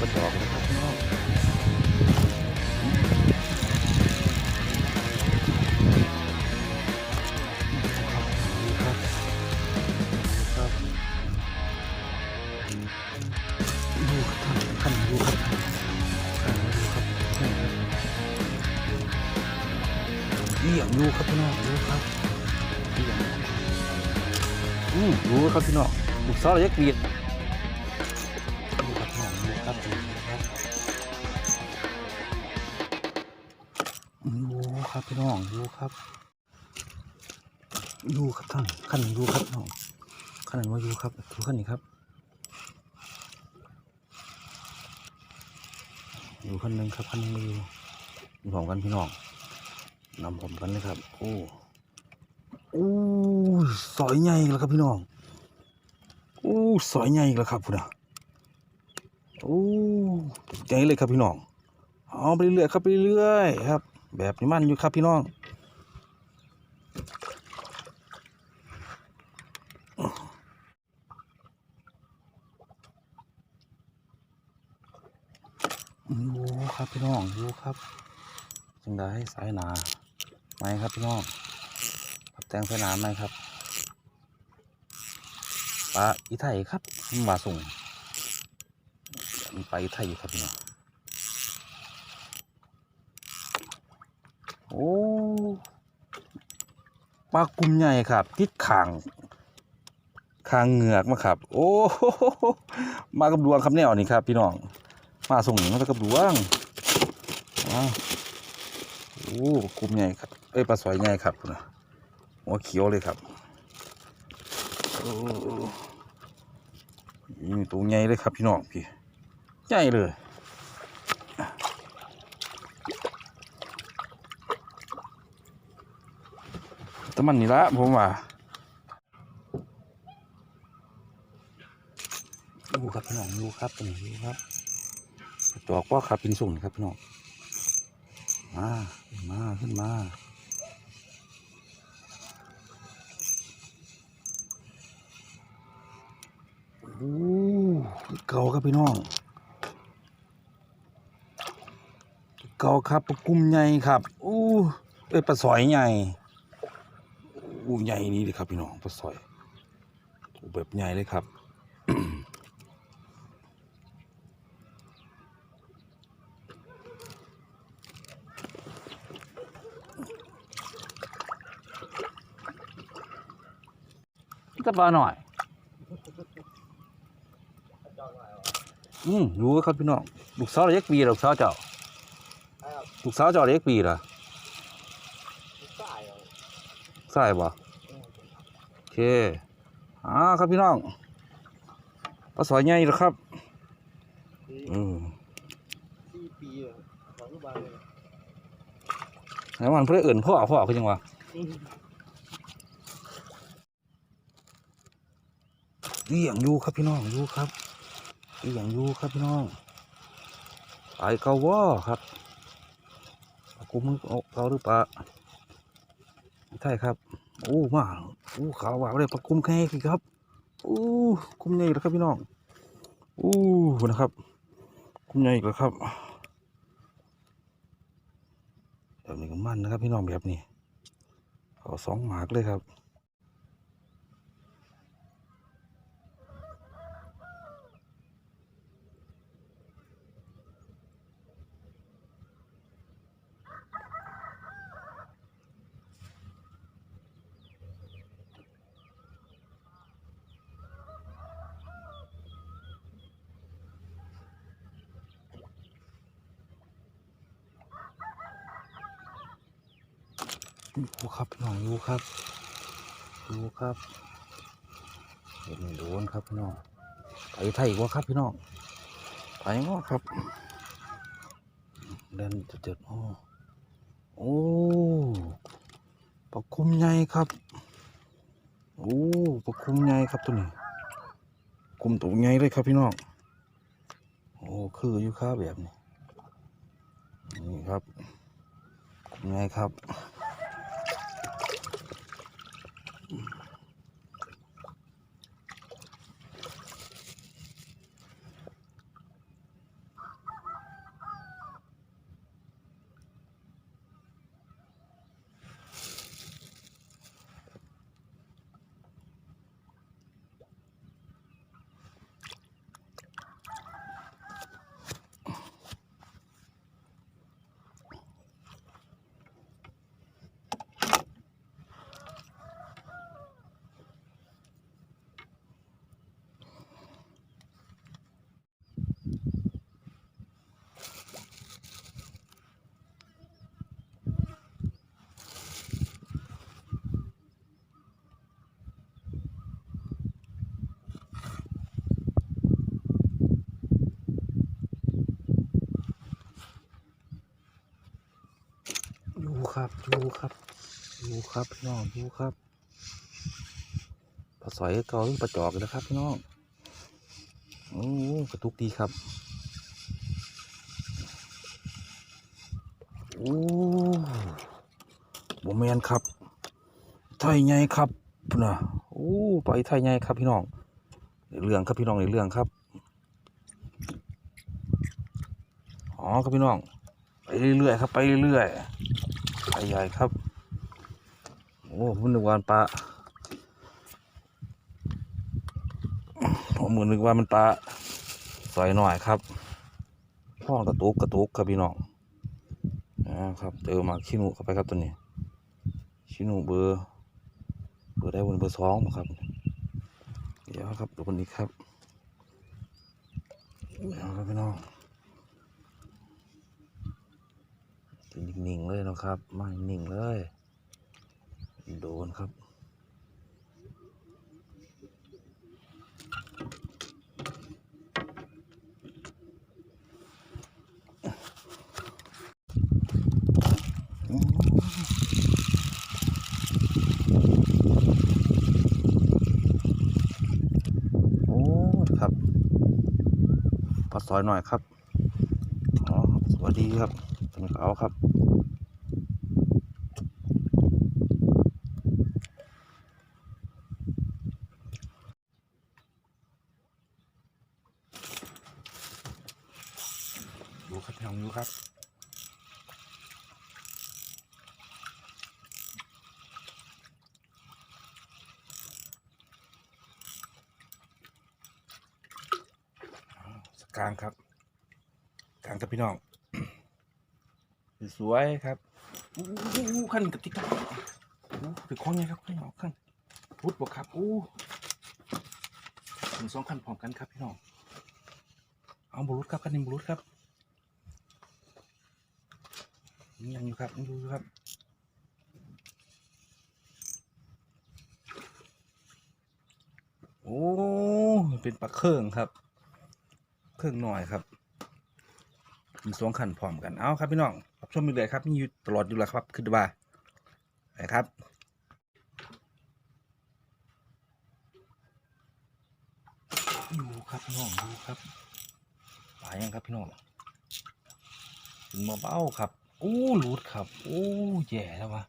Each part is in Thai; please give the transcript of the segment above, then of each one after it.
ปลาจอกนะครับพี่น้อกนี่ครับนี่ครับดูครับท่านดูครับดูครับเยี่ยมดูครับพี่น้องดูครับเยี่ยมอืมดูครับพี่น้องลูกสาวเราเล็กเบียด ดูครับพี่น้องดูครับดูครับท่านขั้นดูครับน้องขั้นว่าดูครับดูขั้นนี้ครับดูขั้นหนึ่งครับขั้นหนึ่งดูดูพร้อมกันพี่น้องนำผมกันเลยครับ โอ้โอ้สอยใหญ่แล้วครับพี่น้องโอ้สอยใหญ่แล้วครับคุณอะโอ้ใจเลยครับพี่น้องเอาไปเรื่อยครับไปเรื่อยครับ แบบนี้มันอยู่ครับพี่น้องดูครับพี่น้องดูครับจังได้สายหนาไหมครับพี่น้องครับแตงสายหนาไหมครับปลาอีไทยครับมาส่งมันไปไทยอยู่ครับพี่น้อง โอ้ป ลากลุ่มใหญ่ครับ ติดขางคางเหงือกมาครับ โอ้มากับดวงครับแนวนี่ครับ พี่น้องมาส่งมากับดวงอ้วโอ้กลุ่มใหญ่ครับเอ้ยปลาสอยใหญ่ครับคุณนะหัวเขียวเลยครับโอ้ตัวใหญ่เลยครับพี่น้องพี่ใหญ่เลย มันนี่ละผมว่าดูครับพี่น้องดูครับตัวนี้ดูครับจอกว่าครับเป็นส่งครับพี่น้องมาขึ้นมาขึ้นมาโอ้เก่าครับพี่น้องเก่าครับปลากุ้มใหญ่ครับอู้เอ้ยปลาสอยใหญ่ อู้ใหญ่นี่เลยครับพี่น้องปลาสอยอูแบบใหญ่เลยครับจะปลาหน่อย อืมรู้ครับพี่น้อง ลูกสาวเราเล็กปีหรอลูกสาวเจ้า ลูกสาวเจ้าเล็กปีเหรอ ใช่บ่โอเคอ่าครับพี่น้องปลาสอยใหญ่หรอครับอืมสี่ปีอะสองบาทเลยแล้วมันเพื่อเอื่นพ่อพ่อคือจังวะนี่อย่างอยูครับพี่น้องอยูครับนี่อย่างอยูครับพี่น้องไปเกาว่อครับกุมือเอาเขาหรือปลา ใช่ครับโอ้มาโอ้ขาวหวานเลยปลาคุ้มแค่สิครับโอ้คุ้มใหญ่แล้วครับพี่น้องโอ้นะครับ คุ้มใหญ่อีกแล้วครับแบบนี้ก็มันนะครับพี่น้องแบบนี้ขอสองหมากเลยครับ ดูครับพี่น้องดูครับดูครับเห็นโดนครับพี่น้องไปไทยอีกว่าครับพี่น้องไปงอครับเดินจะเจ็ดโอ้โอ้ปลาคุมใหญ่ครับโอ้ปลาคุมใหญ่ครับตัวนี้คุมตัวใหญ่เลยครับพี่น้องโอ้คืออยู่ครับแบบนี้นี่ครับคุมใหญ่ครับ ครับอยู่ครับอยู่ครับพี่น้องอยู่ครับปลาสอยเกาหรือปลาจอกนะครับพี่น้องโอ้กระตุกดีครับโอ้บแมนครับ ไทยไงครับนะโอ้ไปไทยไงครับพี่น้องในเรื่องครับพี่น้องในเรื่องครับอ๋อครับพี่น้องไปเรื่อยๆครับไปเรื่อย ๆไปใหญ่ครับ โอ้ผมนึกว่ามันปลาผมเหมือนนึกว่ามันปลาสอยหน่อยครับห้องกระตุกกระตุกครับพี่น้องนะครับเจอมาชิหนุเข้าไปครับตัวนี้ ชิหนุเบอร์เบอร์ได้บนเบอร์สองครับ เดี๋ยวครับดูคนนี้ครับเอาครับพี่น้อง นิ่งๆเลยนะครับไม่นิ่งเลย โดนครับโอ้ครับปลาซอยหน่อยครับ อ๋อ สวัสดีครับ เป็นเขาครับดูครับพี่น้องดูครับสกลางครับกลางกับพี่น้อง สวยครับอู้ขั้นกับติ๊กต๊อกอู้ถือข้องไงครับพี่น้องขั้นพุทธบอกครับอู้ถึงสองขั้นพร้อมกันครับพี่น้องเอาบรุษครับขั้นหนึ่งบรุษครับยังอยู่ครับยังอยู่ครับโอ้เป็นปลาเครื่องครับ เครื่องหน่อยครับมีสองขันพร้อมกัน เอาครับพี่น้อง มไปเลยครับนี่อยู่ตลอดอยู่แล้วครับคือว่าไปครับอยู่ครับพี่น้องดูครับปลายังครับพี่น้องถึงมาเบ้าครับโอ้หลุดครับโอ้แย่แล้ววะ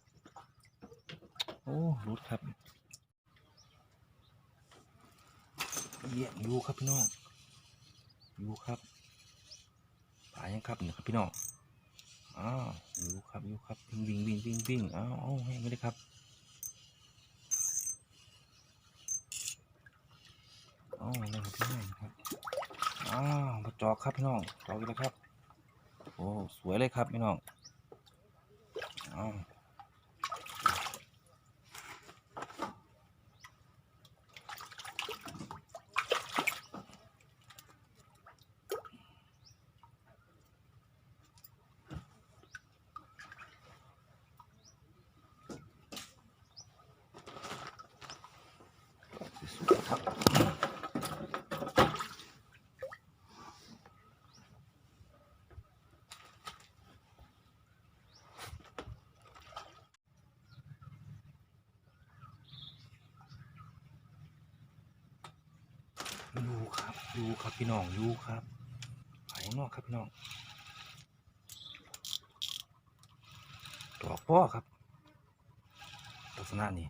โอ้หลุดครับเยี่ยมอยู่ครับพี่น้องอยู่ครับปลายังครับเนี่ยครับพี่น้อง อ้าวอยู่ครับอยู่ครับวิ่งวิ่งวิ่งวิ่งวิ่งอ้าวอ้าวให้ไม่ได้ครับอ้าวอะไรครับพี่น้องครับอ้าวมาจอกครับพี่น้องจอกอีกแล้วครับโอ้สวยเลยครับพี่น้องอ้าว อยู่ครับอยู่ครับพี่น้องอยู่ครับไปข้างนอกครับพี่น้องดอกพ่อครับลักษณะนี้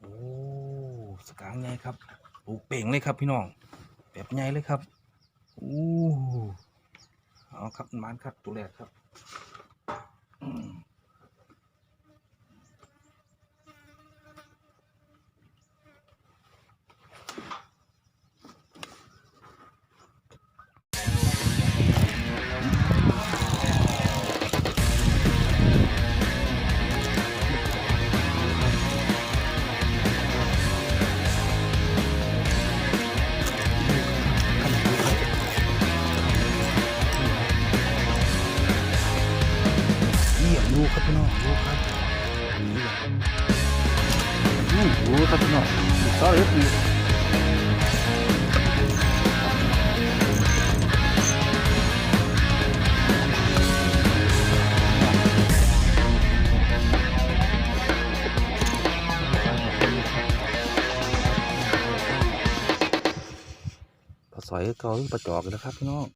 โอ้สกางใหญ่ครับปลูกเป่งเลยครับพี่น้อง แบบใหญ่เลยครับโอ้เอาครับมันครับตัวแรกครับ อืม โสับพี่องสุยอดเพี่สอยเกาประจอกนะครับพี่น้อง